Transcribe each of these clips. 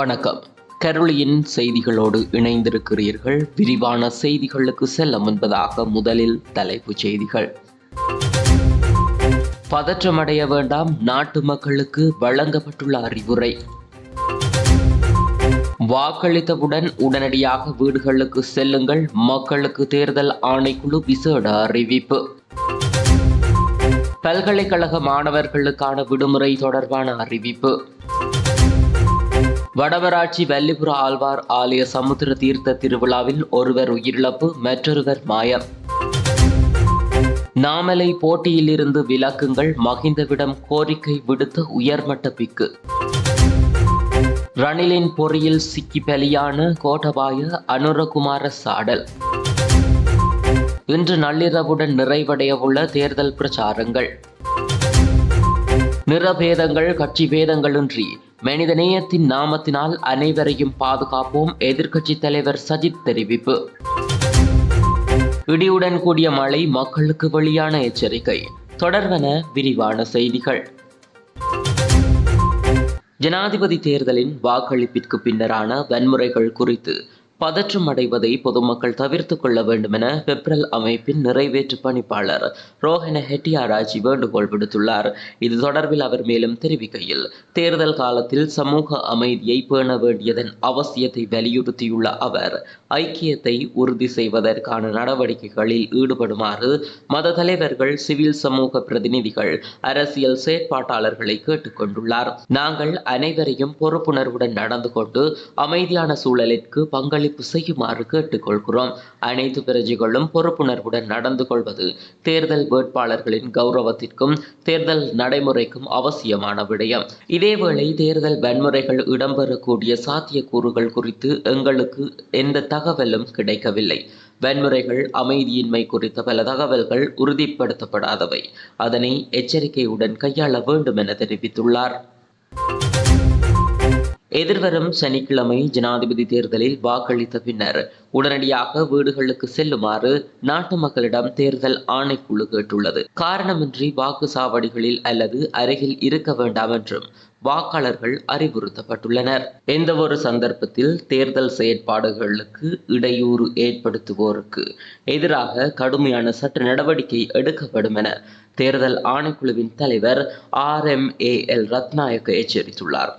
வணக்கம். கருளியின் செய்திகளோடு இணைந்திருக்கிறீர்கள். விரிவான செய்திகளுக்கு செல்ல முன்பதாக முதலில் தலைப்புச் செய்திகள். பதற்றமடைய வேண்டாம். நாட்டு மக்களுக்கு வழங்கப்பட்டுள்ள அறிவுரை. வாக்களித்தவுடன் உடனடியாக வீடுகளுக்கு செல்லுங்கள். மக்களுக்கு தேர்தல் ஆணைக்குழு விசேட அறிவிப்பு. பல்கலைக்கழக மாணவர்களுக்கான விடுமுறை தொடர்பான அறிவிப்பு. வடவராட்சி வல்லிபுர ஆழ்வார் ஆலய சமுத்திர தீர்த்த திருவிழாவில் ஒருவர் உயிரிழப்பு மற்றொருவர் மாயம். நாமலை போட்டியிலிருந்து விலக்குங்கள் மகிந்தவிடம் கோரிக்கை விடுத்த உயர்மட்ட பிக்கு. ரணிலின் பொறியில் சிக்கி பலியான கோட்டபாய அனுரகுமார சாடல். இன்று நள்ளிரவுடன் நிறைவடையவுள்ள தேர்தல் பிரச்சாரங்கள். நிறபேதங்கள் கட்சி பேதங்களின்றி மனிதநேயத்தின் நாமத்தினால் அனைவரையும் பாதுகாப்போம். எதிர்க்கட்சித் தலைவர் சஜித் தெரிவிப்பு. இடியுடன் கூடிய மழை மக்களுக்கு வெளியான எச்சரிக்கை. தொடர்வன விரிவான செய்திகள். ஜனாதிபதி தேர்தலின் வாக்களிப்பிற்கு பின்னரான வன்முறைகள் குறித்து பதற்றம் அடைவதை பொதுமக்கள் தவிர்த்து கொள்ள வேண்டும் என பெப்ரல் அமைப்பின் நிறைவேற்று பணிப்பாளர் ரோஹன ஹெட்டியாராஜி வேண்டுகோள் விடுத்துள்ளார். இது தொடர்பில் அவர் மேலும் தெரிவிக்கையில் தேர்தல் காலத்தில் சமூக அமைதியை பேண வேண்டியதன் அவசியத்தை வலியுறுத்தியுள்ள அவர் ஐக்கியத்தை உறுதி செய்வதற்கான நடவடிக்கைகளில் ஈடுபடுமாறு மத தலைவர்கள் சிவில் சமூக பிரதிநிதிகள் அரசியல் செயற்பாட்டாளர்களை கேட்டுக்கொண்டுள்ளார் நாங்கள் அனைவரையும் பொறுப்புணர்வுடன் நடந்து கொண்டு அமைதியான சூழலிற்கு பங்களிப்பு ஒத்துழைப்பு செய்யுமாறு கேட்டுக்கொள்கிறோம். அனைத்து பிரஜைகளும் பொறுப்புணர்வுடன் நடந்து கொள்வது தேர்தல் வேட்பாளர்களின் கௌரவத்திற்கும் தேர்தல் நடைமுறைக்கும் அவசியமான விடயம். இதேவேளை தேர்தல் வன்முறைகள் இடம்பெறக்கூடிய சாத்தியக்கூறுகள் குறித்து எங்களுக்கு எந்த தகவலும் கிடைக்கவில்லை. வன்முறைகள் அமைதியின்மை குறித்த பல தகவல்கள் உறுதிப்படுத்தப்படாதவை. அதனை எச்சரிக்கையுடன் கையாள வேண்டும் என தெரிவித்துள்ளார். எதிர்வரும் சனிக்கிழமை ஜனாதிபதி தேர்தலில் வாக்களித்த பின்னர் உடனடியாக வீடுகளுக்கு செல்லுமாறு நாட்டு மக்களிடம் தேர்தல் ஆணைக்குழு கேட்டுள்ளது. காரணமின்றி வாக்கு சாவடிகளில் அல்லது அருகில் இருக்க வேண்டாம் என்றும் வாக்காளர்கள் அறிவுறுத்தப்பட்டுள்ளனர். எந்த ஒரு சந்தர்ப்பத்தில் தேர்தல் செயற்பாடுகளுக்கு இடையூறு ஏற்படுத்துவோருக்கு எதிராக கடுமையான சட்ட நடவடிக்கை எடுக்கப்படும் என தேர்தல் ஆணைக்குழுவின் தலைவர் R M A L Rathnayake எச்சரித்துள்ளார்.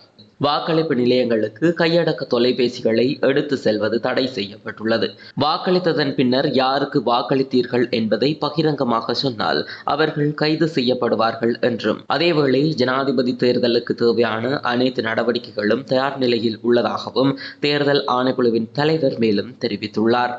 வாக்களிப்பு நிலையங்களுக்கு கையடக்க தொலைபேசிகளை எடுத்து செல்வது தடை செய்யப்பட்டுள்ளது. வாக்களித்ததன் பின்னர் யாருக்கு வாக்களித்தீர்கள் என்பதை பகிரங்கமாக சொன்னால் அவர்கள் கைது செய்யப்படுவார்கள் என்றும். அதேவேளை ஜனாதிபதி தேர்தலுக்கு தேவையான அனைத்து நடவடிக்கைகளும் தயார் நிலையில் உள்ளதாகவும் தேர்தல் ஆணைக்குழுவின் தலைவர் மேலும் தெரிவித்துள்ளார்.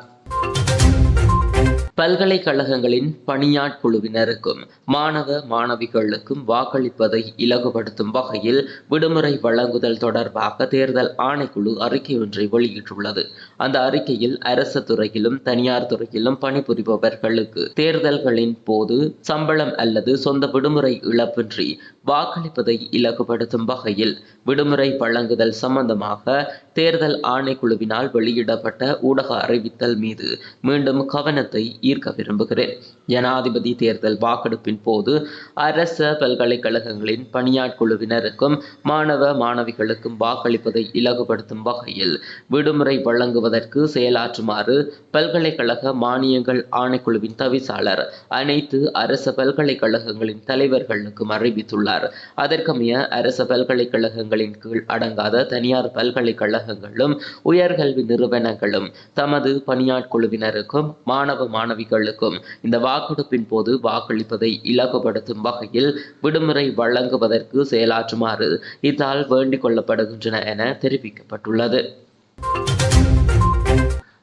பல்கலைக்கழகங்களின் பணியாட்குழுவினருக்கும் மாணவ மாணவிகளுக்கும் வாக்களிப்பதை இலகுபடுத்தும் வகையில் விடுமுறை வழங்குதல் தொடர்பாக தேர்தல் ஆணைக்குழு அறிக்கை ஒன்றை வெளியிட்டுள்ளது. அந்த அறிக்கையில் அரசு துறையிலும் தனியார் துறையிலும் பணிபுரிபவர்களுக்கு தேர்தல்களின் போது சம்பளம் அல்லது சொந்த விடுமுறை இழப்பின்றி வாக்களிப்பதை இலகுபடுத்தும் வகையில் விடுமுறை வழங்குதல் சம்பந்தமாக தேர்தல் ஆணைக்குழுவினால் வெளியிடப்பட்ட ஊடக அறிவித்தல் மீது மீண்டும் கவனத்தை ஈர்க்க விரும்புகிறேன். ஜனாதிபதி தேர்தல் வாக்கெடுப்பின் போது அரச பல்கலைக்கழகங்களின் பணியாட்குழுவினருக்கும் மாணவ மாணவிகளுக்கும் வாக்களிப்பதை இலகுபடுத்தும் வகையில் விடுமுறை வழங்குவதற்கு செயலாற்றுமாறு பல்கலைக்கழக மானியங்கள் ஆணைக்குழுவின் தவிசாளர் அனைத்து அரச பல்கலைக்கழகங்களின் தலைவர்களுக்கும் அறிவித்துள்ளார். அதற்கமைய அரச பல்கலைக்கழகங்களின் கீழ் அடங்காத தனியார் பல்கலைக்கழகங்களும் உயர்கல்வி நிறுவனங்களும் தமது பணியாட்குழுவினருக்கும் மாணவ மாணவிகளுக்கும் இந்த வாக்கெடுப்பின் போது வாக்களிப்பதை இலகுபடுத்தும் வகையில் விடுமுறை வழங்குவதற்கு செயலாற்றுமாறு இதால் வேண்டிக் கொள்ளப்படுகின்றன என தெரிவிக்கப்பட்டுள்ளது.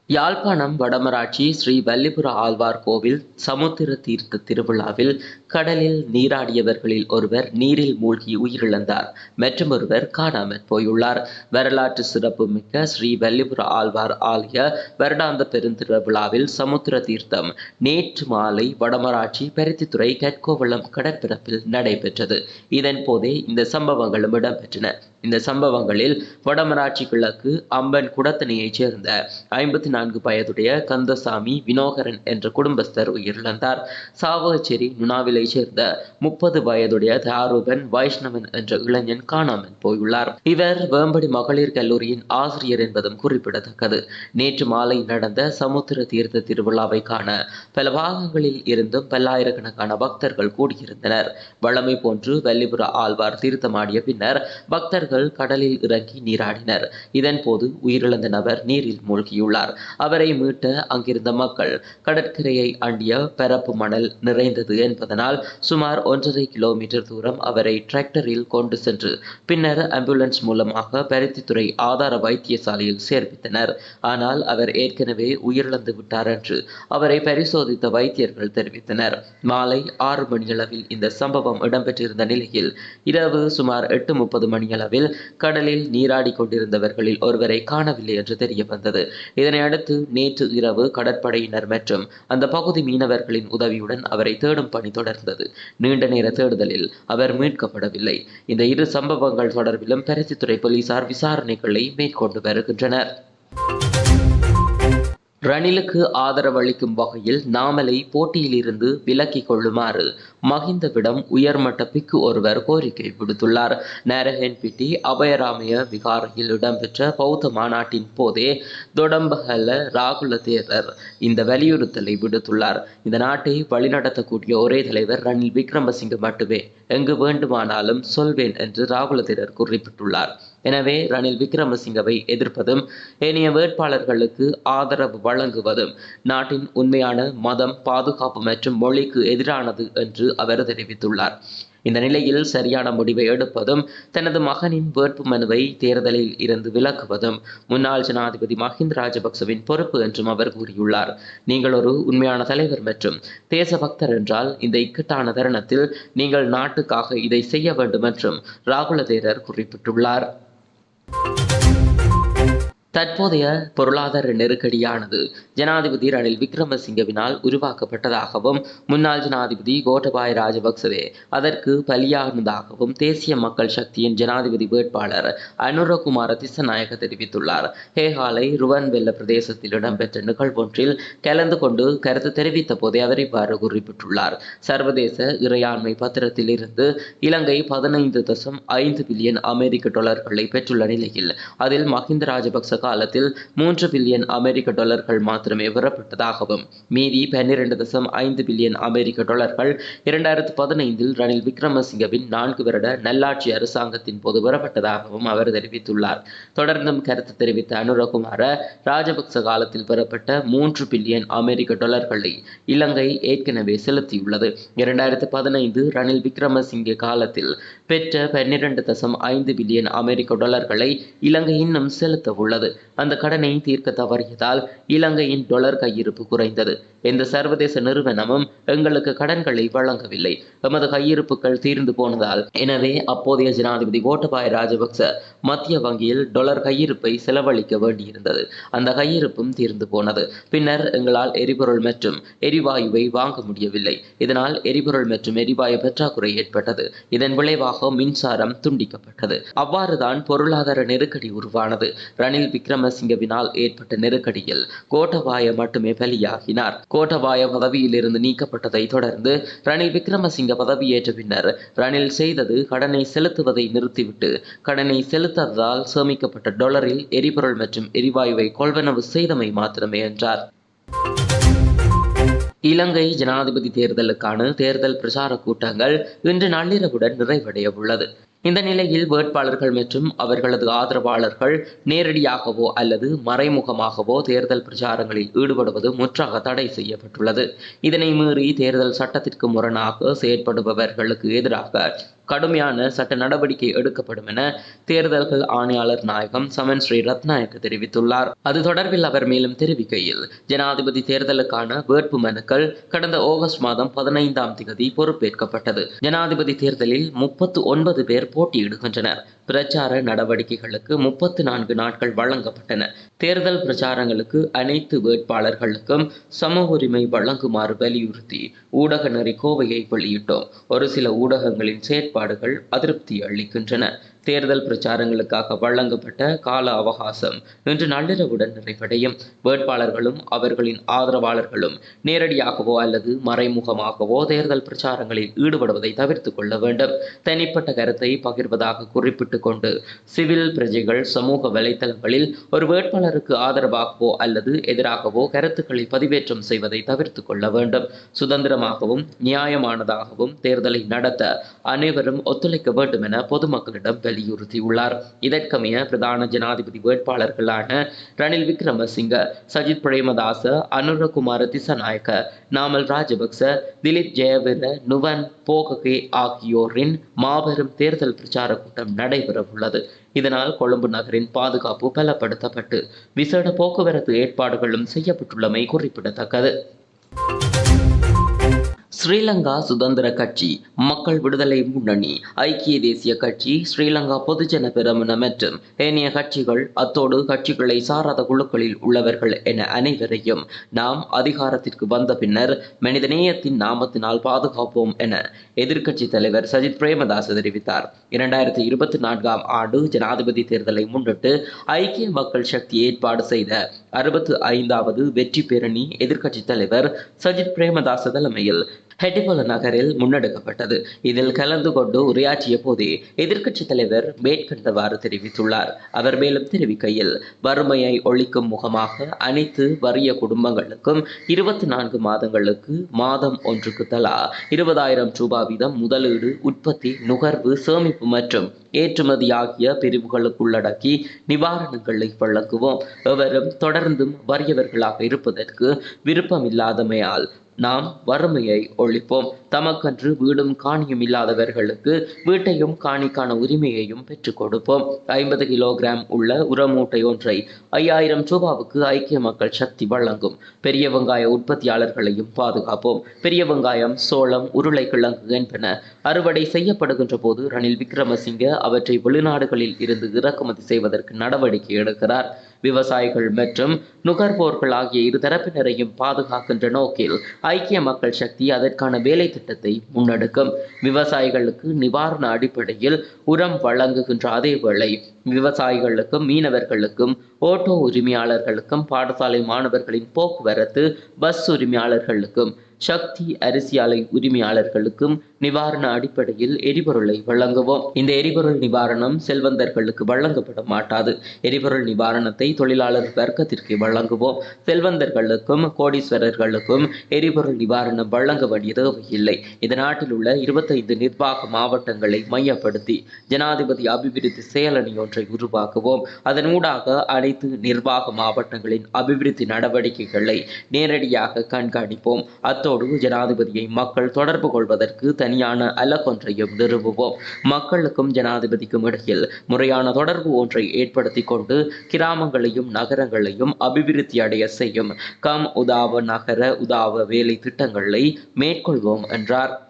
யாழ்ப்பாணம் வடமராட்சி ஸ்ரீ வல்லிபுர ஆழ்வார் கோவில் சமுத்திர தீர்த்த திருவிழாவில் கடலில் நீராடியவர்களில் ஒருவர் நீரில் மூழ்கி உயிரிழந்தார். மற்றும் ஒருவர் காணாமற் போயுள்ளார். வரலாற்று சிறப்புமிக்க ஸ்ரீ வல்லிபுர ஆழ்வார் ஆலய வருடாந்த பெருந்திருவிழாவில் சமுத்திர தீர்த்தம் நேற்று மாலை வடமராட்சி பருத்தித்துறை கற்கோவளம் கடற்பரப்பில் நடைபெற்றது. இதன் போதே இந்த சம்பவங்களும் இடம்பெற்றன. இந்த சம்பவங்களில் வடமராட்சி கிழக்கு அம்பன் குடத்தனையைச் சேர்ந்த ஐம்பத்தி நான்கு வயதுடைய கந்தசாமி வினோகரன் என்ற குடும்பஸ்தர் உயிரிழந்தார். சாவகச்சேரி நுணாவிலை பகுதிகளைச் சேர்ந்த முப்பது வயதுடைய தாரூபன் வைஷ்ணவன் என்ற இளைஞன் காணாமல் போயுள்ளார். இவர் வேம்படி மகளிர் கல்லூரியின் ஆசிரியர் என்பதும் குறிப்பிடத்தக்கது. நேற்று மாலை நடந்த சமுத்திர தீர்த்த திருவிழாவை காண பல பாகங்களில் இருந்தும் பல்லாயிரக்கணக்கான பக்தர்கள் கூடியிருந்தனர். வளமை போன்று வெள்ளிபுர ஆழ்வார் தீர்த்தமாடிய பின்னர் பக்தர்கள் கடலில் இறங்கி நீராடினர். இதன் போது உயிரிழந்த நபர் நீரில் மூழ்கியுள்ளார். அவரை மீட்ட அங்கிருந்த மக்கள் கடற்கரையை அண்டிய பரப்பு மணல் நிறைந்தது என்பதனால் சுமார் ஒன்றரை கிலோமீட்டர் தூரம் அவரை டிராக்டரில் கொண்டு சென்று பின்னர் ஆம்புலன்ஸ் மூலமாக பருத்தித்துறை ஆதார வைத்தியசாலையில் சேர்ப்பித்தனர். ஆனால் அவர் ஏற்கனவே உயிரிழந்து விட்டார் என்று அவரை பரிசோதித்த வைத்தியர்கள் தெரிவித்தனர். மாலை ஆறு மணியளவில் இந்த சம்பவம் இடம்பெற்றிருந்த நிலையில் இரவு சுமார் எட்டு முப்பது மணியளவில் கடலில் நீராடி கொண்டிருந்தவர்களில் ஒருவரை காணவில்லை என்று தெரிய வந்தது இதனை நேற்று இரவு கடற்படையினர் மற்றும் அந்த பகுதி மீனவர்களின் உதவியுடன் அவரை தேடும் பணி தொடர்ந்தது நீண்ட நேர தேடுதலில் அவர் மீட்கப்படவில்லை. இந்த இரு சம்பவங்கள் தொடர்பிலும் பருத்தித்துறை போலீசார் விசாரணைகளை மேற்கொண்டு வருகின்றனர். ரணிலுக்கு ஆதரவளிக்கும் வகையில் நாமலை போட்டியிலிருந்து விலக்கிக் கொள்ளுமாறு மஹிந்தவிடம் உயர்மட்ட பிக்கு ஒருவர் கோரிக்கை விடுத்துள்ளார். நாரஹன்பிட்டி அபயராமய விகாரையில் இடம்பெற்ற பௌத்த மாநாட்டின் போதே தொடம்பகல ராகுல தேரர் இந்த வலியுறுத்தலை விடுத்துள்ளார். இந்த நாட்டை வழிநடத்தக்கூடிய ஒரே தலைவர் ரணில் விக்ரமசிங்க மட்டுமே. எங்கு வேண்டுமானாலும் சொல்வேன் என்று ராகுல தேரர் குறிப்பிட்டுள்ளார். எனவே ரணில் விக்ரமசிங்கவை எதிர்ப்பதும் ஏனைய வேட்பாளர்களுக்கு ஆதரவு வழங்குவதும் நாட்டின் உண்மையான மதம் பாதுகாப்பு மற்றும் மொழிக்கு எதிரானது என்று அவர் தெரிவித்துள்ளார். இந்த நிலையில் சரியான முடிவை எடுப்பதும் தனது மகனின் வேட்பு மனுவை தேர்தலில் இருந்து விலக்குவதும் முன்னாள் ஜனாதிபதி மஹிந்த ராஜபக்சவின் பொறுப்பு என்றும் அவர் கூறியுள்ளார். நீங்கள் ஒரு உண்மையான தலைவர் மற்றும் தேசபக்தர் என்றால் இந்த இக்கட்டான தருணத்தில் நீங்கள் நாட்டுக்காக இதை செய்ய வேண்டும் என்றும் ராகுல தேரர் குறிப்பிட்டுள்ளார். தற்போதைய பொருளாதார நெருக்கடியானது ஜனாதிபதி ரணில் விக்ரமசிங்கவினால் உருவாக்கப்பட்டதாகவும் முன்னாள் ஜனாதிபதி கோட்டபாய ராஜபக்சவே அதற்கு பலியானதாகவும் தேசிய மக்கள் சக்தியின் ஜனாதிபதி வேட்பாளர் அனுரகுமார திசநாயக தெரிவித்துள்ளார். ஹேகாலை ருவன்வெல்ல பிரதேசத்தில் இடம்பெற்ற நிகழ்வொன்றில் கலந்து கொண்டு கருத்து தெரிவித்த போதே அவர் இவ்வாறு குறிப்பிட்டுள்ளார். சர்வதேச இறையாண்மை பத்திரத்தில் இருந்து இலங்கை பதினைந்து தசம் ஐந்து பில்லியன் அமெரிக்க டாலர்களை பெற்றுள்ள நிலையில் அதில் மஹிந்த ராஜபக்ச காலத்தில் மூன்று பில்லியன் அமெரிக்க டாலர்கள் மாத்திரமே பெறப்பட்டதாகவும் மீதி பன்னிரண்டு தசம் ஐந்து பில்லியன் அமெரிக்க டாலர்கள் இரண்டாயிரத்து பதினைந்தில் ரணில் விக்ரமசிங்கவின் நான்கு வருட நல்லாட்சி அரசாங்கத்தின் போது பெறப்பட்டதாகவும் அவர் தெரிவித்துள்ளார். தொடர்ந்தும் கருத்து தெரிவித்த அனுரகுமார ராஜபக்ச காலத்தில் பெறப்பட்ட மூன்று பில்லியன் அமெரிக்க டாலர்களை இலங்கை ஏற்கனவே செலுத்தியுள்ளது. இரண்டாயிரத்து பதினைந்து ரணில் விக்ரமசிங்கே காலத்தில் பெற்ற பன்னிரண்டு தசம் ஐந்து பில்லியன் அமெரிக்க டாலர்களை இலங்கை இன்னும் செலுத்த உள்ளது அந்த கடனை தீர்க்க தவறியதால் இலங்கையின் டொலர் கையிருப்பு குறைந்தது. எந்த சர்வதேச நிறுவனமும் எங்களுக்கு கடன்களை வழங்கவில்லை. எமது கையிருப்புகள் தீர்ந்து போனதால். எனவே அப்போதைய ஜனாதிபதி கோட்டபாய ராஜபக்ச மத்திய வங்கியில் டொலர் கையிருப்பை செலவழிக்க வேண்டியிருந்தது. அந்த கையிருப்பும் தீர்ந்து போனது. பின்னர் எங்களால் எரிபொருள் மற்றும் எரிவாயுவை வாங்க முடியவில்லை. இதனால் எரிபொருள் மற்றும் எரிவாயு பற்றாக்குறை ஏற்பட்டது. இதன் விளைவாக மின்சாரம் துண்டிக்கப்பட்டது. அவ்வாறுதான் பொருளாதார நெருக்கடி உருவானது. ரணில் விக்ரமசிங்கவினால் ஏற்பட்ட நெருக்கடியில் கோட்டபாய மட்டுமே பலியாகினார். கோட்டபாய பதவியில் இருந்து நீக்கப்பட்டதை தொடர்ந்து ரணில் விக்ரமசிங்க பதவியேற்ற பின்னர் ரணில் செய்தது கடனை செலுத்துவதை நிறுத்திவிட்டு கடனை செலுத்தாததால் சேமிக்கப்பட்ட டாலரில் எரிபொருள் மற்றும் எரிவாயுவை கொள்வனவு செய்தமை மாத்திரமே என்றார். இலங்கை ஜனாதிபதி தேர்தலுக்கான தேர்தல் பிரச்சார கூட்டங்கள் இன்று நள்ளிரவுடன் நிறைவடைய உள்ளது இந்த நிலையில் வேட்பாளர்கள் மற்றும் அவர்களது ஆதரவாளர்கள் நேரடியாகவோ அல்லது மறைமுகமாகவோ தேர்தல் பிரச்சாரங்களில் ஈடுபடுவது முற்றாக தடை செய்யப்பட்டுள்ளது. இதனை மீறி தேர்தல் சட்டத்திற்கு முரணாக செயற்படுபவர்களுக்கு எதிராக கடுமையான சட்ட நடவடிக்கை எடுக்கப்படும் என தேர்தல்கள் ஆணையாளர் நாயகம் சமன் ஸ்ரீ ரத்நாயக்க தெரிவித்துள்ளார். அது தொடர்பில் அவர் மேலும் தெரிவிக்கையில் ஜனாதிபதி தேர்தலுக்கான வேட்பு மனுக்கள் கடந்த ஆகஸ்ட் மாதம் பதினைந்தாம் தேதி பொறுப்பேற்கப்பட்டது. ஜனாதிபதி தேர்தலில் முப்பத்து ஒன்பது பேர் போட்டியிடுகின்றனர். பிரச்சார நடவடிக்கைகளுக்கு முப்பத்து நான்கு நாட்கள் வழங்கப்பட்டன. தேர்தல் பிரச்சாரங்களுக்கு அனைத்து வேட்பாளர்களுக்கும் சம உரிமை வழங்குமாறு வலியுறுத்தி ஊடக நெறி கோவையை வெளியிட்டோம். ஒரு சில ஊடகங்களின் செயற்பாடுகள் அதிருப்தி அளிக்கின்றன. தேர்தல் பிரச்சாரங்களுக்காக வழங்கப்பட்ட கால அவகாசம் இன்று நள்ளிரவுடன் நிறைவடையும். வேட்பாளர்களும் அவர்களின் ஆதரவாளர்களும் நேரடியாகவோ அல்லது மறைமுகமாகவோ தேர்தல் பிரச்சாரங்களில் ஈடுபடுவதை தவிர்த்து கொள்ள வேண்டும். தனிப்பட்ட கருத்தை பகிர்வதாக குறிப்பிட்டுக் கொண்டு சிவில் பிரஜைகள் சமூக வலைத்தளங்களில் ஒரு வேட்பாளருக்கு ஆதரவாகவோ அல்லது எதிராகவோ கருத்துக்களை பதிவேற்றம் செய்வதை தவிர்த்து கொள்ள வேண்டும். சுதந்திரமாகவும் நியாயமானதாகவும் தேர்தலை நடத்த அனைவரும் ஒத்துழைக்க வேண்டும் என பொதுமக்களிடம் வலியுறுத்தியுள்ளார். இதற்கமைய பிரதான ஜனாதிபதி வேட்பாளர்களான ரணில் விக்ரமசிங்க சஜித் பிரேமதாச அனுரகுமார திசநாயக்க நாமல் ராஜபக்ச திலீப் ஜெயவீர நுவன் போககே ஆகியோரின் மாபெரும் தேர்தல் பிரச்சார கூட்டம் நடைபெறவுள்ளது. இதனால் கொழும்பு நகரின் பாதுகாப்பு பலப்படுத்தப்பட்டு விசேட போக்குவரத்து ஏற்பாடுகளும் செய்யப்பட்டுள்ளமை குறிப்பிடத்தக்கது. ஸ்ரீலங்கா சுதந்திர கட்சி மக்கள் விடுதலை முன்னணி ஐக்கிய தேசிய கட்சி ஸ்ரீலங்கா பொதுஜன பெரமுன மற்றும் ஏனைய கட்சிகள் அத்தோடு கட்சிகளை சாராத குழுக்களில் உள்ளவர்கள் என அனைவரையும் நாம் அதிகாரத்திற்கு வந்த பின்னர் மனிதநேயத்தின் நாமத்தினால் பாதுகாப்போம் என எதிர்க்கட்சி தலைவர் சஜித் பிரேமதாஸ் தெரிவித்தார். இரண்டாயிரத்தி இருபத்தி நான்காம் ஆண்டு ஜனாதிபதி தேர்தலை முன்னிட்டு ஐக்கிய மக்கள் சக்தி ஏற்பாடு செய்த அறுபத்து ஐந்தாவது வெற்றி பேரணி எதிர்கட்சி தலைவர் சஜித் பிரேமதாச தலைமையில் ஹெட்டிபோல நகரில் முன்னெடுக்கப்பட்டது. இதில் கலந்து கொண்டு உரையாற்றிய போதே எதிர்க்கட்சி தலைவர் மேற்கண்டவாறு தெரிவித்துள்ளார். அவர் மேலும் தெரிவிக்கையில் வறுமையை ஒழிக்கும் முகமாக அனைத்து வறிய குடும்பங்களுக்கும் இருபத்தி நான்கு மாதங்களுக்கு மாதம் ஒன்றுக்கு தலா இருபதாயிரம் ரூபாய் வீதம் முதலீடு உற்பத்தி நுகர்வு சேமிப்பு மற்றும் ஏற்றுமதி ஆகிய பிரிவுகளுக்குள்ளடக்கி நிவாரணங்களை வழங்குவோம். எவரும் தொடர்ந்தும் வறியவர்களாக இருப்பதற்கு விருப்பமில்லாதமையால் நாம் வறுமையை ஒழிப்போம். தமக்கன்று வீடும் காணியும் இல்லாதவர்களுக்கு வீட்டையும் காணிக்கான உரிமையையும் பெற்றுக் கொடுப்போம். ஐம்பது கிலோகிராம் உள்ள உரமூட்டை ஒன்றை ஐயாயிரம் ரூபாவுக்கு ஐக்கிய மக்கள் சக்தி வழங்கும். பெரிய வெங்காய உற்பத்தியாளர்களையும் பாதுகாப்போம். பெரிய வெங்காயம் சோளம் உருளைக்கிழங்கு என்பன அறுவடை செய்யப்படுகின்ற போது ரணில் விக்ரமசிங்க அவற்றை வெளிநாடுகளில் இருந்து இறக்குமதி செய்வதற்கு நடவடிக்கை எடுக்கிறார். விவசாயிகள் மற்றும் நுகர்வோர்கள் ஆகிய இரு தரப்பினரையும் பாதுகாக்கின்ற நோக்கில் ஐக்கிய மக்கள் சக்தி அதற்கான வேலை திட்டத்தை முன்னெடுக்கும். விவசாயிகளுக்கு நிவாரண அடிப்படையில் உரம் வழங்குகின்ற அதேவேளை விவசாயிகளுக்கும் மீனவர்களுக்கும் ஓட்டோ உரிமையாளர்களுக்கும் பாடசாலை மாணவர்களின் போக்குவரத்து பஸ் உரிமையாளர்களுக்கும் சக்தி அரிசி ஆலை உரிமையாளர்களுக்கும் நிவாரண அடிப்படையில் எரிபொருளை வழங்குவோம். இந்த எரிபொருள் நிவாரணம் செல்வந்தர்களுக்கு வழங்கப்பட மாட்டாது. எரிபொருள் நிவாரணத்தை தொழிலாளர் வர்க்கத்திற்கு வழங்குவோம். செல்வந்தர்களுக்கும் கோடீஸ்வரர்களுக்கும் எரிபொருள் நிவாரணம் வழங்க வேண்டிய தேவையில்லை. இந்த நாட்டில் உள்ள இருபத்தைந்து நிர்வாக மாவட்டங்களை மையப்படுத்தி ஜனாதிபதி அபிவிருத்தி செயலணி ஒன்றை உருவாக்குவோம். அதனூடாக அனைத்து நிர்வாக மாவட்டங்களின் அபிவிருத்தி நடவடிக்கைகளை நேரடியாக கண்காணிப்போம். அத்தோடு ஜனாதிபதியை மக்கள் தொடர்பு கொள்வதற்கு தனியான அலகொன்றையும் நிறுவுவோம். மக்களுக்கும் ஜனாதிபதிக்கும் இடையில் முறையான தொடர்பு ஒன்றை ஏற்படுத்தி கொண்டு கிராமங்களையும் நகரங்களையும் அபிவிருத்தி அடைய செய்யும். கம் உதாவ நகர உதாவ வேலை திட்டங்களை மேற்கொள்வோம் என்றார்.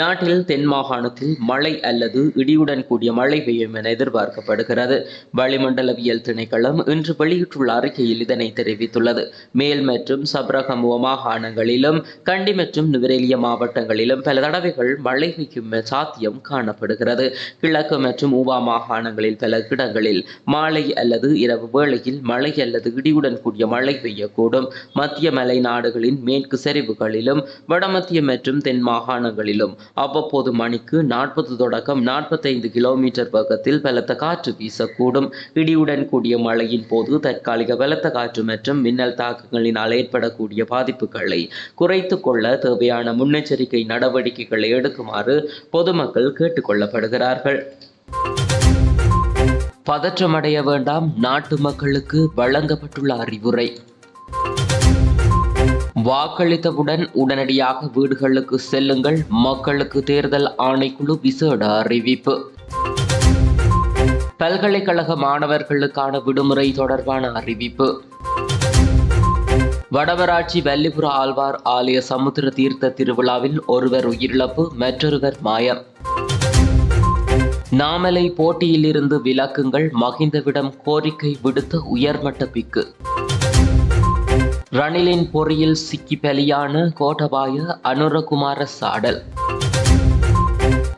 நாட்டில் தென் மாகாணத்தில் மழை அல்லது இடியுடன் கூடிய மழை பெய்யும் என எதிர்பார்க்கப்படுகிறது. வளிமண்டலவியல் திணைக்களம் இன்று வெளியிட்டுள்ள அறிக்கையில் இதனை தெரிவித்துள்ளது. மேல் மற்றும் சப்ரகமுவ மாகாணங்களிலும் கண்டி மற்றும் நுவரெலிய மாவட்டங்களிலும் பல தடவைகள் மழை பெய்யும் சாத்தியம் காணப்படுகிறது. கிழக்கு மற்றும் ஊவா மாகாணங்களில் பல இடங்களில் மாலை அல்லது இரவு வேளையில் மழை அல்லது இடியுடன் கூடிய மழை பெய்யக்கூடும். மத்திய மலை நாடுகளின் மேற்கு சரிவுகளிலும் வடமத்திய மற்றும் தென் மாகாணங்களிலும் அவ்வப்போது மணிக்கு நாற்பது தொடக்கம் நாற்பத்தைந்து கிலோமீட்டர் வேகத்தில் பலத்த காற்று வீசக்கூடும். இடியுடன் கூடிய மழையின் போது தற்காலிக பலத்த காற்று மற்றும் மின்னல் தாக்கங்களினால் ஏற்படக்கூடிய பாதிப்புகளை குறைத்து கொள்ள தேவையான முன்னெச்சரிக்கை நடவடிக்கைகளை எடுக்குமாறு பொதுமக்கள் கேட்டுக்கொள்ளப்படுகிறார்கள் பதற்றமடைய வேண்டாம். நாட்டு மக்களுக்கு வழங்கப்பட்டுள்ள அறிவுரை. வாக்களித்தவுடன் உடனடியாக வீடுகளுக்கு செல்லுங்கள். மக்களுக்கு தேர்தல் ஆணைக்குழு விசேட அறிவிப்பு. பல்கலைக்கழக மாணவர்களுக்கான விடுமுறை தொடர்பான அறிவிப்பு. வடவராட்சி வல்லிபுர ஆழ்வார் ஆலய சமுத்திர தீர்த்த திருவிழாவில் ஒருவர் உயிரிழப்பு மற்றொருவர் மாயம். நாமலை போட்டியிலிருந்து விலக்குங்கள். மகிந்தவிடம் கோரிக்கை விடுத்த உயர்மட்ட பிக்கு. ரணிலின் பொறியில் சிக்கி பலியான கோட்டபாய அனுரகுமார சாடல்.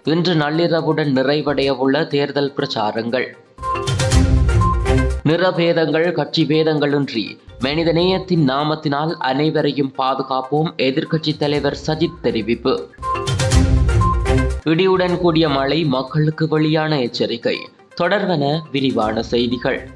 இன்று நள்ளிரவுடன் நிறைவடையவுள்ள தேர்தல் பிரச்சாரங்கள். நிறபேதங்கள் கட்சி பேதங்களின்றி மனிதநேயத்தின் நாமத்தினால் அனைவரையும் பாதுகாப்போம் எதிர்க்கட்சி தலைவர் சஜித் தெரிவிப்பு. இடியுடன் கூடிய மழை மக்களுக்கு வெளியான எச்சரிக்கை. தொடர்வன விரிவான செய்திகள்.